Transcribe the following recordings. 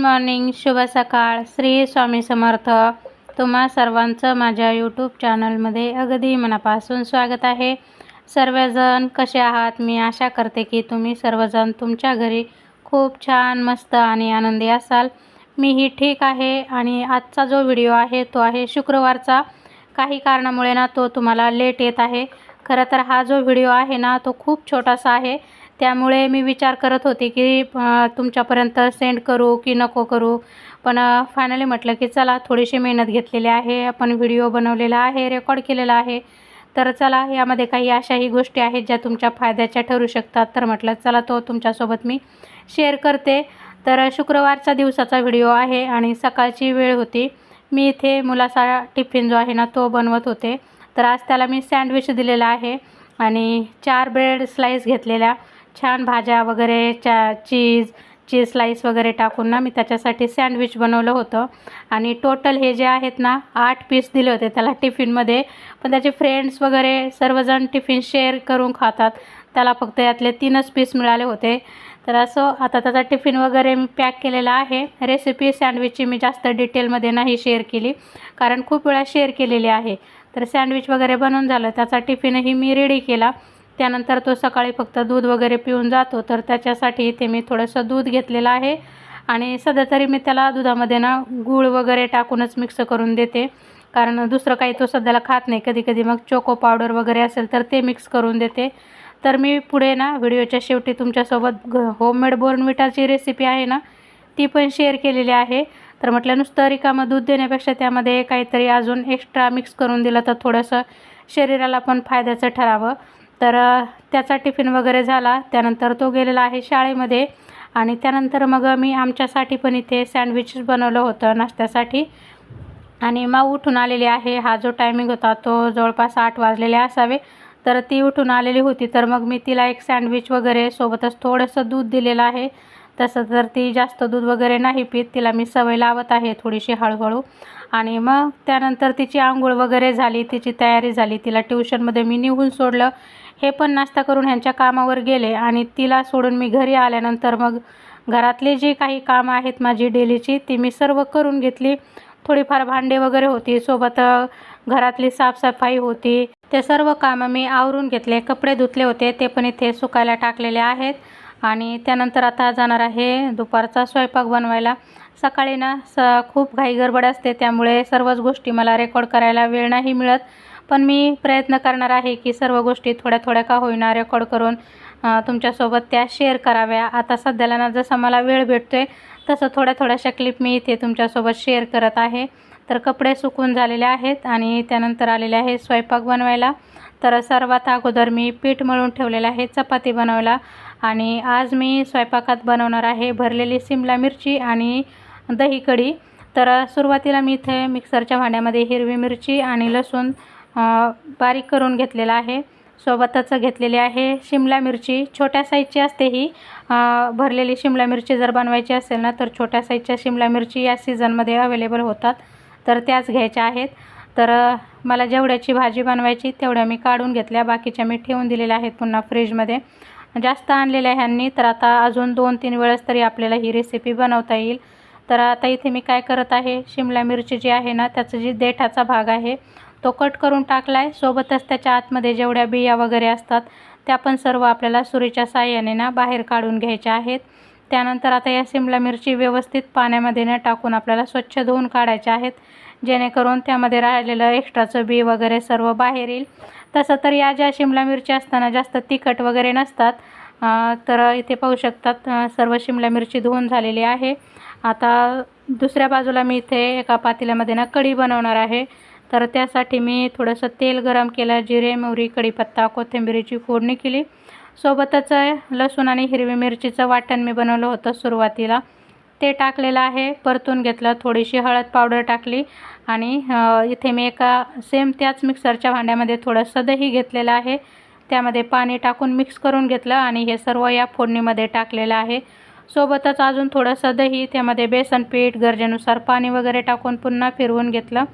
Good morning शुभ सकाळ. श्री स्वामी समर्थ. तुम्हा सर्वांचं माझ्या यूट्यूब चॅनलमध्ये अगदी मनापासून स्वागत आहे. सर्वजण कसे आहात? मी आशा करते की तुम्ही सर्वजण तुमच्या घरी खूप छान मस्त आणि आनंदी असाल. मीही ठीक आहे आणि आजचा जो व्हिडिओ आहे तो आहे शुक्रवारचा. काही कारणामुळे ना तो तुम्हाला लेट येत आहे. खरं तर हा जो व्हिडिओ आहे ना तो खूप छोटासा आहे. त्यामुळे मी विचार करत होते की तुमच्यापर्यंत सेंड करू की नको करू. पण फायनली म्हटलं की चला थोडीशी मेहनत घेतलेली आहे. आपण व्हिडिओ बनवलेला आहे रेकॉर्ड केलेला आहे. तर चला यामध्ये काही अशाही गोष्टी आहेत ज्या तुमच्या फायद्याच्या ठरू शकतात. तर म्हटलं चला तो तुमच्यासोबत मी शेअर करते. तर शुक्रवारचा दिवसाचा व्हिडिओ आहे आणि सकाळची वेळ होती. मी इथे मुलाचा टिफिन जो आहे ना तो बनवत होते. तर आज त्याला मी सँडविच दिलेला आहे आणि चार ब्रेड स्लाईस घेतलेल्या. छान भाज्या वगैरे चा चीज चीज स्लाईस वगैरे टाकून ना मी त्याच्यासाठी सँडविच बनवलं होतं. आणि टोटल हे जे आहेत ना आठ पीस दिले होते त्याला टिफिनमध्ये पण त्याचे फ्रेंड्स वगैरे सर्वजण टिफिन शेअर करून खातात. त्याला फक्त यातले तीनच पीस मिळाले होते. तर असं आता त्याचा टिफिन वगैरे मी पॅक केलेला आहे. रेसिपी सँडविचची मी जास्त डिटेलमध्ये नाही शेअर केली. कारण खूप वेळा शेअर केलेली आहे. तर सँडविच वगैरे बनवून झालं. त्याचा टिफिनही मी रेडी केला. त्यानंतर तो सकाळी फक्त दूध वगैरे पिऊन जातो. तर त्याच्यासाठी इथे मी थोडंसं दूध घेतलेलं आहे. आणि सध्या तरी मी त्याला दुधामध्ये ना गूळ वगैरे टाकूनच मिक्स करून देते. कारण दुसरं काही तो सध्याला खात नाही. कधी कधी मग चोको पावडर वगैरे असेल तर ते मिक्स करून देते. तर मी पुढे ना व्हिडिओच्या शेवटी तुमच्यासोबत घ होममेड बोर्नविटाची रेसिपी आहे ना ती पण शेअर केलेली आहे. तर म्हटलं नुसतं रिकामं दूध देण्यापेक्षा त्यामध्ये काहीतरी अजून एक्स्ट्रा मिक्स करून दिलं तर थोडंसं शरीराला पण फायद्याचं ठरावं. तर त्याचा टिफिन वगैरे झाला. त्यानंतर तो गेलेला आहे शाळेमध्ये. आणि त्यानंतर मग मी आमच्यासाठी पण इथे सँडविच बनवलं होतं नाश्त्यासाठी. आणि मग उठून आलेली आहे. हा जो टायमिंग होता तो जवळपास आठ वाजलेले असावे. तर ती उठून आलेली होती. तर मग मी तिला एक सँडविच वगैरे सोबतच थोडंसं दूध दिलेलं आहे. तसं तर ती जास्त दूध वगैरे नाही पित. तिला मी सवय लावत आहे थोडीशी हळूहळू. आणि मग त्यानंतर तिची आंघोळ वगैरे झाली. तिची तयारी झाली. तिला ट्युशनमध्ये मी निघून सोडलं. हे पण नाश्ता करून ह्यांच्या कामावर गेले आणि तिला सोडून मी घरी आल्यानंतर मग घरातली जी काही कामं आहेत माझी डेलीची ती मी सर्व करून घेतली. थोडीफार भांडे वगैरे होती सोबत घरातली साफसफाई होती. ते सर्व कामं मी आवरून घेतले. कपडे धुतले होते ते पण इथे सुकायला टाकलेले आहेत. आणि त्यानंतर आता जाणार आहे दुपारचा स्वयंपाक बनवायला. सकाळी ना स खूप घाई गडबड असते त्यामुळे सर्वच गोष्टी मला रेकॉर्ड करायला वेळ नाही मिळत. पण मी प्रयत्न करणार आहे की सर्व गोष्टी थोड्या थोड्या का होईना रेकॉर्ड करून तुमच्यासोबत त्या शेअर कराव्या. आता सध्याला ना जसा मला वेळ भेटतो आहे तसं थोड्या थोड्याशा क्लिप मी इथे तुमच्यासोबत शेअर करत आहे. तर कपडे सुकून झालेले आहेत आणि त्यानंतर आलेले आहे स्वयंपाक बनवायला. तर सर्वात अगोदर मी पीठ मळून ठेवलेलं आहे चपाती बनवायला. आणि आज मी स्वयंपाकात बनवणार आहे भरलेली सिमला मिरची आणि दही कढी. तर सुरुवातीला मी इथे मिक्सरच्या भांड्यामध्ये हिरवी मिरची आणि लसूण बारीक करून घेतलेला आहे. सोबतच घेतलेली आहे शिमला मिरची. छोट्या साईजची असते ही. भरलेली शिमला मिरची जर बनवायची असेल ना तर छोट्या साईजच्या शिमला मिरची या सीझनमध्ये अवेलेबल होतात. तर त्याच घ्यायच्या आहेत. तर मला जेवढ्याची भाजी बनवायची तेवढ्या मी काढून घेतल्या. बाकीच्या मी ठेवून दिलेल्या आहेत पुन्हा फ्रीजमध्ये जास्त आणलेल्या ह्यांनी तर आता अजून दोन तीन वेळेस तरी आपल्याला ही रेसिपी बनवता येईल. तर आता इथे मी काय करत आहे शिमला मिरची जी आहे ना त्याचा जी देठाचा भाग आहे तो कट करून टाकला आहे सोबतच त्याच्या आतमध्ये जेवढ्या बिया वगैरे असतात त्या पण सर्व आपल्याला सुरीच्या साह्याने ना बाहेर काढून घ्यायच्या आहेत. त्यानंतर आता या शिमला मिरची व्यवस्थित पाण्यामध्ये न टाकून आपल्याला स्वच्छ धुवून काढायच्या आहेत. जेणेकरून त्यामध्ये राहिलेलं एक्स्ट्राचं बी वगैरे सर्व बाहेर येईल. तसं तर या ज्या शिमला मिरची असताना जास्त तिखट वगैरे नसतात तर इथे पाहू शकतात सर्व शिमला मिरची धुवून झालेली आहे. आता दुसऱ्या बाजूला मी इथे एका पातेल्यामध्ये ना कढी बनवणार आहे. तर त्यासाठी मी थोडंसं तेल गरम केलं जिरे मोहरी कढीपत्ता कोथिंबिरीची फोडणी केली. सोबतच लसूण आणि हिरवी मिरचीचं वाटण मी बनवलं होतं सुरुवातीला. ते टाकलेलं आहे परतून घेतलं थोडीशी हळद पावडर टाकली आणि इथे मी एका सेम त्याच मिक्सरच्या भांड्यामध्ये थोडंसं दही घेतलेलं आहे. त्यामध्ये पाणी टाकून मिक्स करून घेतलं आणि हे सर्व या फोडणीमध्ये टाकलेलं आहे. सोबतच अजून थोडंसं दही त्यामध्ये बेसन पीठ गरजेनुसार पाणी वगैरे टाकून पुन्हा फिरवून घेतलं.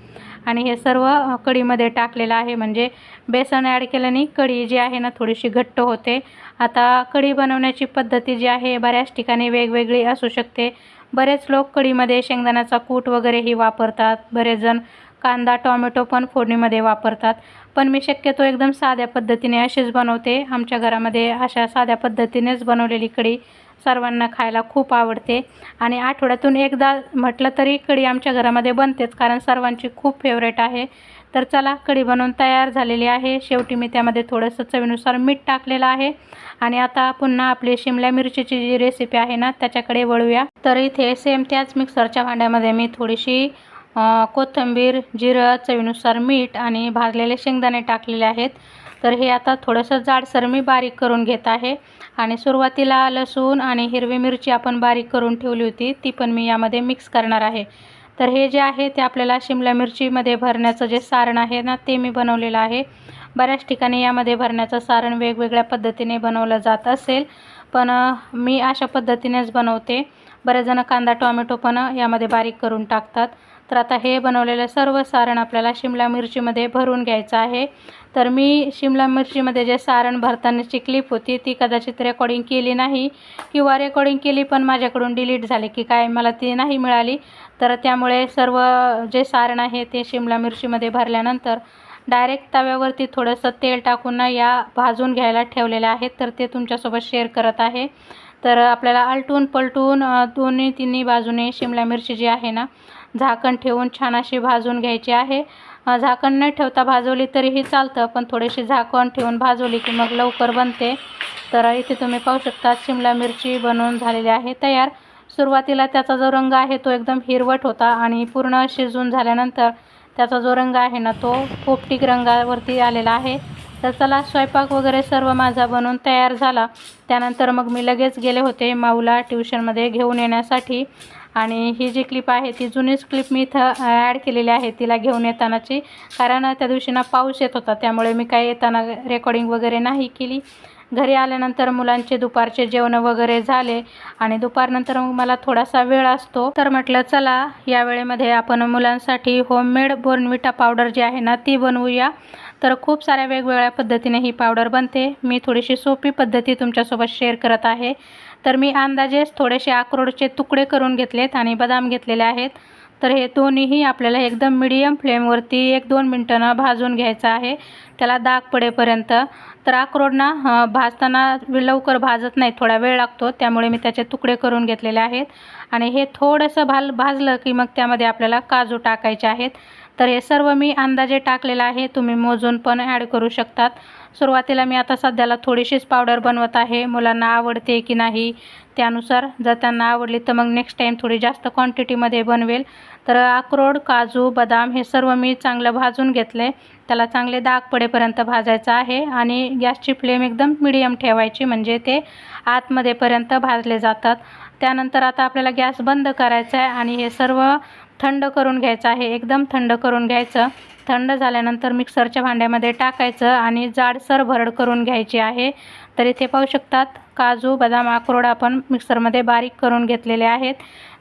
आणि हे सर्व कढीमध्ये टाकलेलं आहे. म्हणजे बेसन ॲड केल्याने कढी जी आहे ना थोडीशी घट्ट होते. आता कढी बनवण्याची पद्धती जी आहे बऱ्याच ठिकाणी वेगवेगळी असू शकते. बरेच लोक कढीमध्ये शेंगदाण्याचा कूट वगैरेही वापरतात. बरेच जण कांदा टोमॅटो पण फोडणीमध्ये वापरतात. पण मी शक्यतो एकदम साध्या पद्धतीने अशीच बनवते. आमच्या घरामध्ये अशा साध्या पद्धतीनेच बनवलेली कढी. सर्वांना खायला खूप आवडते. आणि आठवड्यातून एकदा म्हटलं तरी कढी आमच्या घरामध्ये बनतेच कारण सर्वांची खूप फेवरेट आहे. तर चला कढी बनवून तयार झालेली आहे. शेवटी मी त्यामध्ये थोडंसं चवीनुसार मीठ टाकलेलं आहे. आणि आता पुन्हा आपली शिमला मिरचीची जी रेसिपी आहे ना त्याच्याकडे वळूया. तर इथे सेम त्याच मिक्सरच्या भांड्यामध्ये मी थोडीशी कोथिंबीर जिरं चवीनुसार मीठ आणि भाजलेले शेंगदाणे टाकलेले आहेत. तर हे आता थोडंसं जाडसर मी बारीक करून घेत आहे. आणि सुरुवातीला लसूण आणि हिरवी मिरची आपण बारीक करून ठेवली होती ती पण मी यामध्ये मिक्स करणार आहे. तर हे जे आहे ते आपल्याला शिमला मिरचीमध्ये भरण्याचं जे सारण आहे ना ते मी बनवलेलं आहे. बऱ्याच ठिकाणी यामध्ये भरण्याचं सारण वेगवेगळ्या पद्धतीने बनवलं जात असेल पण मी अशा पद्धतीनेच बनवते. बरेचजण कांदा टोमॅटो पण यामध्ये बारीक करून टाकतात. तर आता हे बनवलेलं सर्व सारण आपल्याला शिमला मिरचीमध्ये भरून घ्यायचं आहे. तर मी शिमला मिरचीमध्ये जे सारण भरतानाची क्लिप होती ती कदाचित रेकॉर्डिंग केली नाही किंवा रेकॉर्डिंग केली पण माझ्याकडून डिलीट झाली की काय मला ती नाही मिळाली. तर त्यामुळे सर्व जे सारण आहे ते शिमला मिरचीमध्ये भरल्यानंतर डायरेक्ट तव्यावरती थोडंसं तेल टाकून ना या भाजून घ्यायला ठेवलेल्या आहेत तर ते तुमच्यासोबत शेअर करत आहे. तर आपल्याला आलटून पलटून दोन्ही तिन्ही बाजूने शिमला मिरची जी आहे ना झाकण ठेवून छान अशी भाजून घ्यायची आहे. झाकण न ठेवता भाजवली तरीही चालतं पण थोडीशी झाकण ठेवून भाजवली की मग लवकर बनते. तर इथे तुम्ही पाहू शकता शिमला मिरची बनवून झालेली आहे तयार. सुरुवातीला त्याचा जो रंग आहे तो एकदम हिरवट होता आणि पूर्ण शिजून झाल्यानंतर त्याचा जो रंग आहे ना तो पोपटीक रंगावरती आलेला आहे. तर चला स्वयंपाक वगैरे सर्व माझा बनवून तयार झाला. त्यानंतर मग मी लगेच गेले होते माऊला ट्युशनमध्ये घेऊन येण्यासाठी. आणि ही जी क्लिप आहे ती जुनीच क्लिप मी इथं ॲड केलेली आहे तिला घेऊन येतानाची. कारण त्या दिवशी ना पाऊस येत होता त्यामुळे मी काय येताना रेकॉर्डिंग वगैरे नाही केली. घरी आल्यानंतर मुलांचे दुपारचे जेवण वगैरे झाले. आणि दुपारनंतर मग मला थोडासा वेळ असतो. तर म्हटलं चला या वेळेमध्ये आपण मुलांसाठी होममेड बोर्नविटा पावडर जी आहे ना ती बनवूया. तर खूप साऱ्या वेगवेगळ्या पद्धतीने ही पावडर बनते. मी थोडीशी सोपी पद्धती तुमच्यासोबत शेअर करत आहे. तर मी अंदाजेच थोडेसे अक्रोडचे तुकडे करून घेतलेत आणि बदाम घेतलेले आहेत. तर हे दोन्हीही आपल्याला एकदम मिडियम फ्लेमवरती एक दोन मिनटानं भाजून घ्यायचं आहे. त्याला दाग पडेपर्यंत. तर अक्रोडना भाजताना लवकर भाजत नाही थोडा वेळ लागतो. त्यामुळे मी त्याचे तुकडे करून घेतलेले आहेत. आणि हे थोडंसं भाल भाजलं की मग त्यामध्ये आपल्याला काजू टाकायचे आहेत. तर हे सर्व मी अंदाजे टाकलेलं आहे. तुम्ही मोजून पण ॲड करू शकतात. सुरुवातीला मी आता सध्याला थोडीशीच पावडर बनवत आहे. मुलांना आवडते की नाही त्यानुसार. जर त्यांना आवडली तर मग नेक्स्ट टाईम थोडी जास्त क्वांटिटीमध्ये बनवेल. तर अक्रोड काजू बदाम हे सर्व मी चांगलं भाजून घेतले त्याला चांगले दाग पडेपर्यंत भाजायचं आहे आणि गॅसची फ्लेम एकदम मिडियम ठेवायची म्हणजे ते आतमध्येपर्यंत भाजले जातात. त्यानंतर आता आपल्याला गॅस बंद करायचा आहे आणि हे सर्व थंड करून घ्यायचं आहे. एकदम थंड करून घ्यायचं. थंड झाल्यानंतर मिक्सरच्या भांड्यामध्ये टाकायचं आणि जाडसर भरड करून घ्यायची आहे. तर इथे पाहू शकतात काजू बदाम अक्रोड आपण मिक्सरमध्ये बारीक करून घेतलेले आहेत.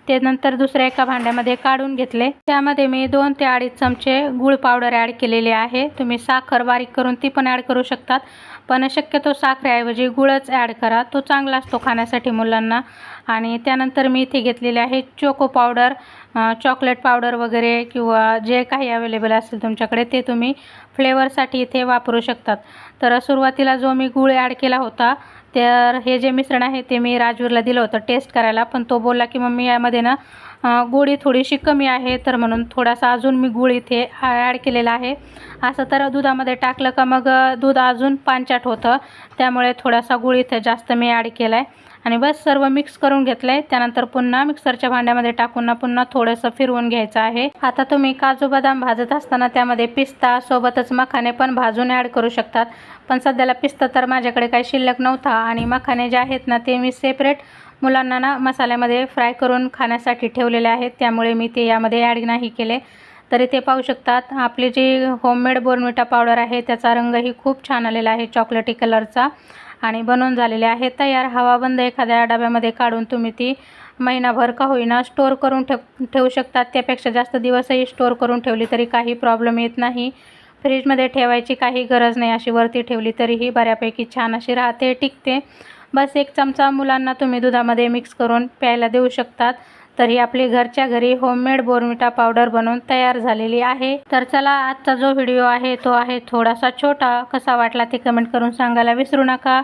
ते नंतर दुसऱ्या एका भांड्यामध्ये काढून घेतले. त्यामध्ये मी दोन ते अडीच चमचे गूळ पावडर ॲड केलेली आहे. तुम्ही साखर बारीक करून ती पण ॲड करू शकतात. पण शक्यतो साखरेऐवजी गुळच ॲड करा. तो चांगला असतो खाण्यासाठी मुलांना. आणि त्यानंतर मी इथे घेतलेले आहे चोको पावडर चॉकलेट पावडर वगैरे किंवा जे काही अवेलेबल असेल तुमच्याकडे ते तुम्ही फ्लेवरसाठी इथे वापरू शकतात. तर सुरुवातीला जो मी गूळ ॲड केला होता तर हे जे मिश्रण आहे ते मी राजवीरला दिलं होतं टेस्ट करायला. पण तो बोलला की मम्मी यामध्ये ना गोळी थोडीशी कमी आहे तर म्हणून थोडासा अजून मी गुळ इथे ॲड केलेला आहे. असं तर दुधामध्ये टाकलं का मग दूध अजून पांचाट होतं. त्यामुळे थोडासा गुळ इथे जास्त मी ॲड केला आहे आणि बस सर्व मिक्स करून घेतलं आहे त्यानंतर पुन्हा मिक्सरच्या भांड्यामध्ये टाकून ना पुन्हा थोडंसं फिरवून घ्यायचं आहे. आता तुम्ही काजू बदाम भाजत असताना त्यामध्ये पिस्ता सोबतच मखाने पण भाजून ॲड करू शकतात. पण सध्याला पिस्ता तर माझ्याकडे काही शिल्लक नव्हता आणि मखाने जे आहेत ना ते मी सेपरेट मुलांना ना मसाल्यामध्ये फ्राय करून खाण्यासाठी ठेवलेले आहेत. त्यामुळे मी ते यामध्ये ॲड नाही केले. तरी ते पाहू शकतात. आपली जी होममेड बोर्नविटा पावडर आहे त्याचा रंगही खूप छान आलेला आहे चॉकलेटी कलरचा आणि बनवून झालेले आहे तयार हवाबंद एखाद्या डब्यामध्ये काढून तुम्ही ती महिनाभर का होईना स्टोअर करून ठेव ठेवू शकतात. त्यापेक्षा जास्त दिवसही स्टोअर करून ठेवली तरी काही प्रॉब्लेम येत नाही. फ्रीजमध्ये ठेवायची काही गरज नाही. अशी वरती ठेवली तरीही बऱ्यापैकी छान अशी राहते टिकते. बस एक चमचा मुलांना तुम्ही दुधामध्ये मिक्स करून प्यायला देऊ शकतात. तर ही आपली घरच्या घरी होममेड बोर्मिटा पावडर बनवून तयार झालेली आहे. तर चला आजचा जो व्हिडिओ आहे तो आहे थोडासा छोटा. कसा वाटला ते कमेंट करून सांगायला विसरू नका.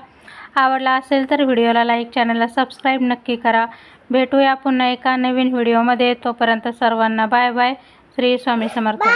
आवडला असेल तर व्हिडिओला लाईक चॅनलला सबस्क्राईब नक्की करा. भेटूया पुन्हा एका नवीन व्हिडिओमध्ये तोपर्यंत सर्वांना बाय बाय श्री स्वामी समर्थ.